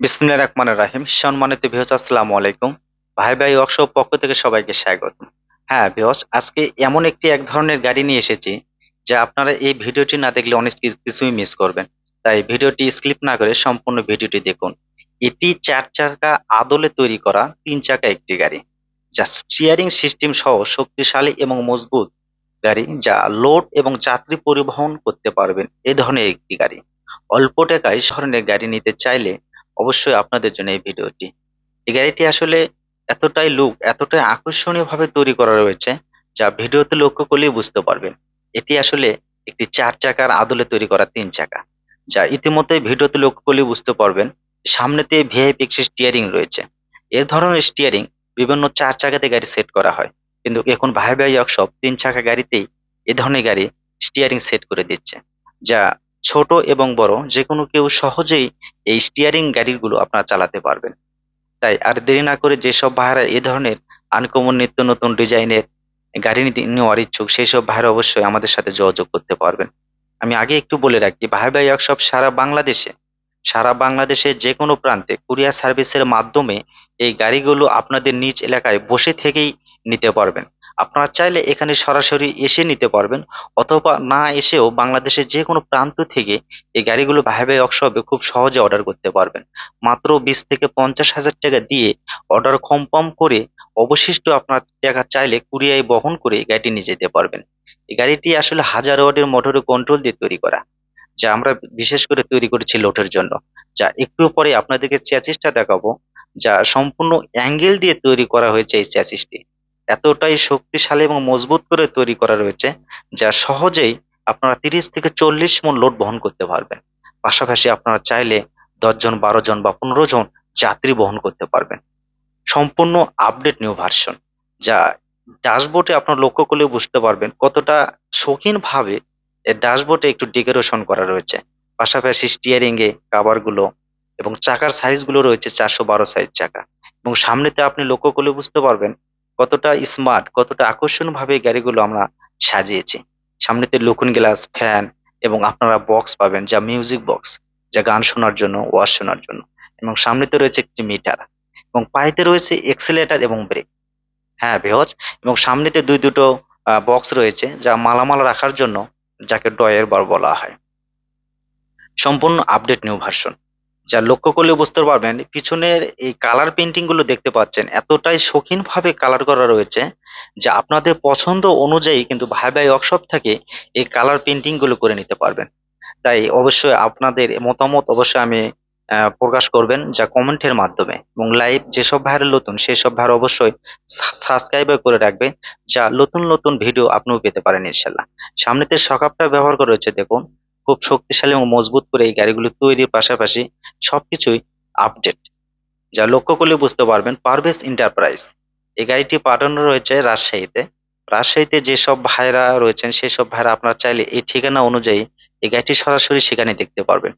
বিসমিল্লাহির রহমানির রাহিম। সম্মানিত ভিউয়ার্স আসসালামু আলাইকুম। ভাই ভাই ওয়ার্কশপ পক্ষ থেকে সবাইকে স্বাগত। হ্যাঁ ভিউয়ার্স আজকে এমন একটি এক ধরনের গাড়ি নিয়ে এসেছি যা আপনারা এই ভিডিওটি না দেখলে অনেক কিছুই মিস করবেন। তাই ভিডিওটি স্কিপ না করে সম্পূর্ণ ভিডিওটি দেখুন। এটি চার চাকা আদলে তৈরি করা তিন চাকা একটি গাড়ি, যা স্টিয়ারিং সিস্টেম সহ শক্তিশালী এবং মজবুত গাড়ি, যা লোড এবং যাত্রী পরিবহন করতে পারবেন। এই ধরনের একটি গাড়ি। অল্প টাকায় ধরনের গাড়ি নিতে চাইলে অবশ্যই আপনাদের জন্য এই ভিডিওটি। এই গাড়িটি আসলে এতটাই লুক, এতটাই আকর্ষণীয় ভাবে তৈরি করা রয়েছে, যা ভিডিওতে লক্ষ্য করলেই বুঝতে পারবেন। এটি আসলে একটি চার চাকার আদলে তৈরি করা তিন চাকা, যা ইতিমধ্যে ভিডিওতে লক্ষ্য করলেই বুঝতে পারবেন, সামনেতে ভিআইপি স্টিয়ারিং রয়েছে। এ ধরনের স্টিয়ারিং বিভিন্ন চার চাকাতে গাড়ি সেট করা হয়, কিন্তু এখন ভাই ভাই ওয়ার্কশপ তিন চাকা গাড়িতেই এ ধরনের গাড়ি স্টিয়ারিং সেট করে দিচ্ছে, যা ছোট এবং বড় যে কোনো কেউ সহজেই এই স্টিয়ারিং গাড়িগুলো আপনারা চালাতে পারবেন। তাই আর দেরি না করে যেসব ভাইরা এ ধরনের আনকমন নিত্য নতুন ডিজাইনের গাড়ি নেওয়ার ইচ্ছুক সেই সব ভাইরা অবশ্যই আমাদের সাথে যোগাযোগ করতে পারবেন। আমি আগে একটু বলে রাখি, ভাই ভাই ওয়ার্কশপ সারা বাংলাদেশে, সারা বাংলাদেশের যে কোনো প্রান্তে কুরিয়ার সার্ভিসের মাধ্যমে এই গাড়িগুলো আপনাদের নিজ এলাকায় বসে থেকেই নিতে পারবেন। আপনারা চাইলে এখানে সরাসরি এসে নিতে পারবেন, অথবা না এসেও বাংলাদেশের যে কোনো প্রান্ত থেকে এই গাড়িগুলো ভাই ভাই ওয়ার্কশপে খুব সহজে অর্ডার করতে পারবেন। মাত্র বিশ থেকে পঞ্চাশ হাজার টাকা দিয়ে অর্ডার কনফার্ম করে অবশিষ্ট আপনার টাকা চাইলে কুরিয়ায় বহন করে গাড়িটি নিয়ে যেতে পারবেন। এই গাড়িটি আসলে হাজার ওয়াটের মোটরের কন্ট্রোল দিয়ে তৈরি করা, যা আমরা বিশেষ করে তৈরি করেছি লোটের জন্য। যা একটু পরে আপনাদেরকে চ্যাচিসটা দেখাবো, যা সম্পূর্ণ অ্যাঙ্গেল দিয়ে তৈরি করা হয়েছে এই চ্যাচিসটি। এতটাই শক্তিশালী এবং মজবুত করে তৈরি করা রয়েছে, যা সহজেই আপনারা তিরিশ থেকে চল্লিশ মন লোড বহন করতে পারবেন। পাশাপাশি আপনারা চাইলে দশ জন বারো জন বা পনেরো জন যাত্রী বহন করতে পারবেন। সম্পূর্ণ আপডেট নিউ ভার্সন যা ড্যাশবোর্ডে আপনার লক্ষ্য করলে বুঝতে পারবেন কতটা শৌখিন ভাবে এর ড্যাশবোর্ডে একটু ডেকোরেশন করা রয়েছে। পাশাপাশি স্টিয়ারিং এ কাভারগুলো এবং চাকার সাইজগুলো রয়েছে চারশো বারো সাইজ চাকা। এবং সামনেতে আপনি লক্ষ্য করলে বুঝতে পারবেন কতটা স্মার্ট কতটা আকর্ষণ ভাবে এই গাড়িগুলো আমরা সাজিয়েছি। সামনেতে লুকুন গ্লাস ফ্যান এবং আপনারা বক্স পাবেন যা মিউজিক বক্স যা গান শোনার জন্য ওয়াশ শোনার জন্য। এবং সামনেতে রয়েছে একটি মিটার এবং পায়েতে রয়েছে এক্সেলেটার এবং ব্রেক হ্যাঁ বেহজ এবং সামনেতে দুই দুটো বক্স রয়েছে যা মালামাল রাখার জন্য যাকে ডয়ের বার বলা হয়। সম্পূর্ণ আপডেট নিউ ভার্সন যা লক্ষ্য করলে বুঝতে পারবেন, পিছনের এই কালার পেন্টিংগুলো দেখতে পাচ্ছেন, এতটাই শৌখিন ভাবে কালার করা রয়েছে যা আপনাদের পছন্দ অনুযায়ী কিন্তু ভাই ভাই ওয়ার্কশপ থেকে এই কালার পেন্টিংগুলো করে নিতে পারবেন। তাই অবশ্যই আপনাদের মতামত অবশ্যই আমি প্রকাশ করবেন যা কমেন্টের মাধ্যমে এবং লাইভ যেসব ভাইয়ের নতুন সেই সব ভাইয়ের অবশ্যই সাবস্ক্রাইব করে রাখবেন যা নতুন নতুন ভিডিও আপনিও পেতে পারেন ইনশাল্লাহ। সামনেতে সকাপটা ব্যবহার করা হচ্ছে দেখুন খুব শক্তিশালী এবং মজবুত করে এই গাড়িগুলো তৈরির পাশাপাশি সবকিছুই আপডেট যা লক্ষ্য করলে বুঝতে পারবেন পারভেজ এন্টারপ্রাইজ এই গাড়িটি পাঠানো রয়েছে রাজশাহীতে। রাজশাহীতে যেসব ভাইরা রয়েছেন, সেই সব ভাইরা আপনারা চাইলে এই ঠিকানা অনুযায়ী এই গাড়িটি সরাসরি সেখানে দেখতে পারবেন।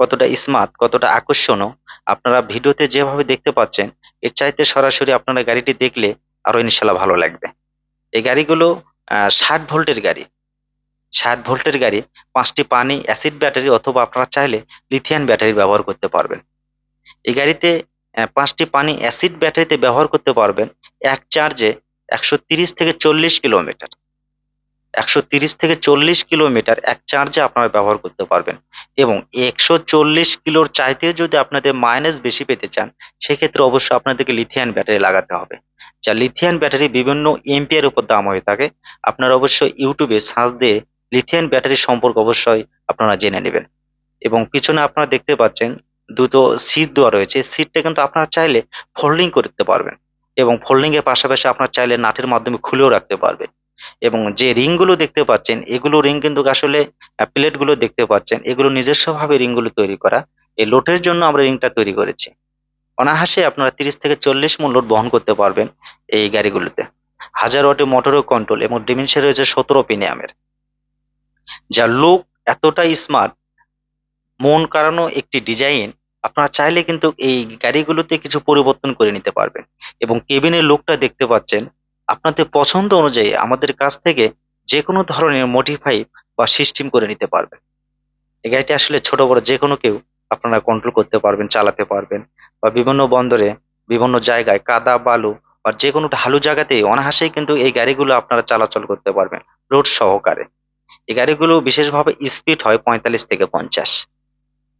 কতটা স্মার্ট কতটা আকর্ষণীয়, আপনারা ভিডিওতে যেভাবে দেখতে পাচ্ছেন, এর চাইতে সরাসরি আপনারা গাড়িটি দেখলে আরও ইনশাল্লাহ ভালো লাগবে। এই গাড়িগুলো ষাট ভোল্টের গাড়ি। ষাট ভোল্টের গাড়ি, পাঁচটি পানি, অ্যাসিড ব্যাটারি অথবা আপনারা চাইলে লিথিয়াম ব্যাটারি ব্যবহার করতে পারবেন। এই গাড়িতে পাঁচটি পানি, অ্যাসিড ব্যাটারিতে ব্যবহার করতে পারবেন এক চার্জে একশো তিরিশ থেকে চল্লিশ কিলোমিটার। একশো তিরিশ থেকে চল্লিশ কিলোমিটার এক চার্জে আপনারা ব্যবহার করতে পারবেন এবং একশো চল্লিশ কিলোর চাইতে যদি আপনাদের মাইনাস বেশি পেতে চান, সেক্ষেত্রে অবশ্যই আপনাদেরকে লিথিয়াম ব্যাটারি লাগাতে হবে। যা লিথিয়াম ব্যাটারি বিভিন্ন এমপিয়ার উপর দাম হয়ে থাকে, আপনারা অবশ্যই ইউটিউবে সার্চ দিয়ে লিথিয়াম ব্যাটারি সম্পর্কে অবশ্যই আপনারা জেনে নেবেন। এবং পিছনে আপনারা দেখতে পাচ্ছেন দুটো সিট দেওয়া রয়েছে। সিটটা কিন্তু আপনারা চাইলে ফোল্ডিং করতে পারবেন এবং ফোল্ডিং এর পাশাপাশি আপনারা চাইলে নাটের মাধ্যমে খুলেও রাখতে পারবেন। এবং যে রিংগুলো দেখতে পাচ্ছেন, এগুলো রিং কিন্তু আসলে প্লেটগুলো দেখতে পাচ্ছেন, এগুলো নিজস্ব ভাবে রিংগুলো তৈরি করা। এই লোটের জন্য আমরা রিংটা তৈরি করেছি। অনায়াসে আপনারা তিরিশ থেকে চল্লিশ মন লোড বহন করতে পারবেন এই গাড়িগুলোতে। হাজার ওয়াটের মোটরও কন্ট্রোল এবং ডিমেনশন রয়েছে সতেরো পিনিয়ামের যা লুক এতটাই স্মার্ট মন কাড়ানো একটি ডিজাইন আপনারা চাইলে কিন্তু এই গাড়িগুলোতে কিছু পরিবর্তন করে নিতে পারবেন। এবং কেবিনের লুকটা দেখতে পাচ্ছেন, আপনাদের পছন্দ অনুযায়ী আমাদের কাছ থেকে যে কোনো ধরনের মডিফাই বা সিস্টেম করে নিতে পারবেন। এই গাড়িটি আসলে ছোট, বড় যে কোনো কেউ আপনারা কন্ট্রোল করতে পারবেন, চালাতে পারবেন বা বিভিন্ন বন্দরে, বিভিন্ন জায়গায় কাদা, বালু বা যে কোনো ঢালু জায়গাতেই অনায়াসেই কিন্তু এই গাড়িগুলো আপনারা চলাচল করতে পারবেন, রোড সহকারে। এই গাড়িগুলো বিশেষভাবে স্পিড হয় পঁয়তাল্লিশ থেকে পঞ্চাশ।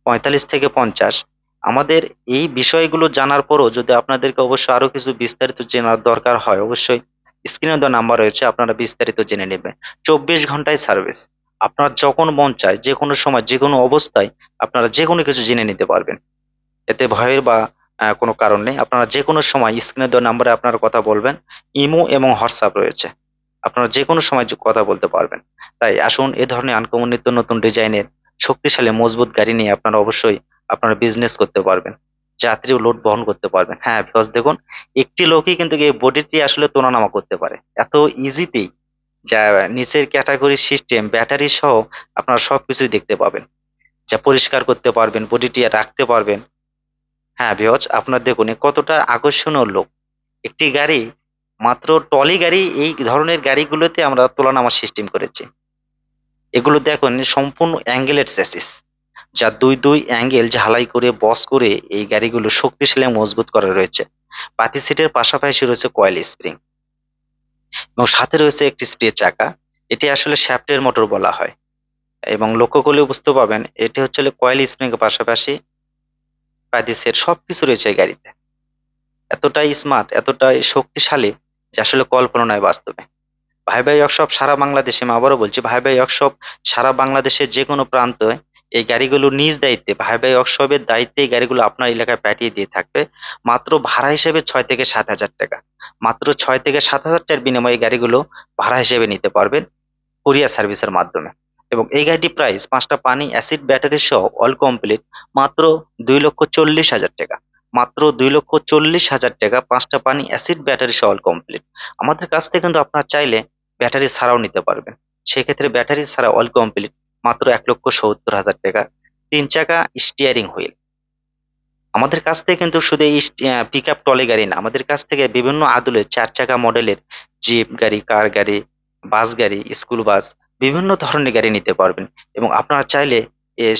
পঁয়তাল্লিশ থেকে পঞ্চাশ। আমাদের এই বিষয়গুলো জানার পরও যদি আপনাদেরকে অবশ্যই আরও কিছু বিস্তারিত জানার দরকার হয়, অবশ্যই স্ক্রিনে দেওয়া নাম্বার রয়েছে, আপনারা বিস্তারিত জেনে নেবেন। চব্বিশ ঘন্টায় সার্ভিস আপনার যখন মন চায়, যে কোনো সময়, যে কোনো অবস্থায় আপনারা যে কোনো কিছু জেনে নিতে পারবেন। এতে ভয়ের বা কোনো কারণ নেই। আপনারা যে কোনো সময় স্ক্রিনে দেওয়া নাম্বারে আপনারা কথা বলবেন। ইমো এবং হোয়াটসঅ্যাপ রয়েছে। আপনারা যে কোনো সময় কথা বলতে পারবেন। তাই আসুন, এ ধরনের আনকমন নিত্য নতুন ডিজাইনের শক্তিশালী, মজবুত গাড়ি নিয়ে আপনারা অবশ্যই আপনারা বিজনেস করতে পারবেন। যাত্রী লোড বহন করতে পারবেন। হ্যাঁ বিকজ দেখুন, একটি লোকই কিন্তু এই বডিটি আসলে তোলানামা করতে পারে। এত ইজিতেই যা নিচের ক্যাটাগরি সিস্টেম ব্যাটারি সহ আপনারা সবকিছুই দেখতে পাবেন। যা পরিষ্কার করতে পারবেন বডিটি রাখতে পারবেন। হ্যাঁ বিহজ আপনার দেখুন কতটা আকর্ষণীয় লোক। একটি গাড়ি মাত্র টলি গাড়ি, এই ধরনের গাড়িগুলোতে আমরা তোলানামার সিস্টেম করেছি। এগুলো দেখুন, সম্পূর্ণ অ্যাঙ্গেলের চ্যাসিস যা দুই দুই অ্যাঙ্গেল ঝালাই করে বস করে এই গাড়িগুলো শক্তিশালী মজবুত করা রয়েছে। পাতি সিটের পাশাপাশি রয়েছে কয়েল স্প্রিং এবং সাথে রয়েছে একটি স্প্রে চাকা। এটি আসলে শ্যাফটের মোটর বলা হয়। এবং লক্ষ্য করলে বুঝতে পাবেন এটি হচ্ছে কয়েল স্প্রিং এর পাশাপাশি পাতি সেট, সবকিছু রয়েছে এই গাড়িতে। এতটাই স্মার্ট এতটাই শক্তিশালী যে আসলে কল্পনা নয় বাস্তবে। ভাই ভাই ওয়ার্কশপ সারা বাংলাদেশে, আমি আবারও বলছি ভাই ভাই ওয়ার্কশপ সারা বাংলাদেশের যে কোনো প্রান্তে এই গাড়িগুলো নিজ দায়িত্বে ভাই ভাই ওয়ার্কশপের দায়িত্বে এই গাড়িগুলো আপনার এলাকায় পাঠিয়ে দিয়ে থাকবে মাত্র ভাড়া হিসেবে ছয় থেকে সাত হাজার টাকা। মাত্র ছয় থেকে সাত হাজার টাকার বিনিময়ে গাড়িগুলো ভাড়া হিসেবে নিতে পারবেন কুরিয়ার সার্ভিসের মাধ্যমে। এবং এই গাড়িটি প্রাইস পাঁচটা পানি, অ্যাসিড ব্যাটারি সহ অল কমপ্লিট মাত্র দুই লক্ষ চল্লিশ হাজার টাকা। মাত্র দুই লক্ষ চল্লিশ হাজার টাকা, পাঁচটা পানি অ্যাসিড ব্যাটারি সহ কমপ্লিট আমাদের কাছ থেকে কিন্তু আপনারা চাইলে ব্যাটারি ছাড়াও নিতে পারবেন। সেক্ষেত্রে ব্যাটারি ছাড়া অল কমপ্লিট মাত্র এক লক্ষ সত্তর হাজার টাকা। তিন চাকা স্টিয়ারিং হুইল আমাদের কাছ থেকে কিন্তু শুধু এই পিক আপ টলে গাড়ি না, আমাদের কাছ থেকে বিভিন্ন আদলের চার চাকা মডেলের জিপ গাড়ি কার গাড়ি বাস গাড়ি স্কুল বাস বিভিন্ন ধরনের গাড়ি নিতে পারবেন। এবং আপনারা চাইলে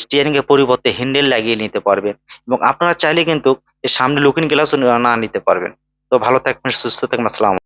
স্টিয়ারিং এর পরিবর্তে হ্যান্ডেল লাগিয়ে নিতে পারবেন। এবং আপনারা চাইলে কিন্তু সামনে লুকিং গ্লাস না নিতে পারবেন। তো ভালো থাকবেন সুস্থ থাকবেন আসসালাম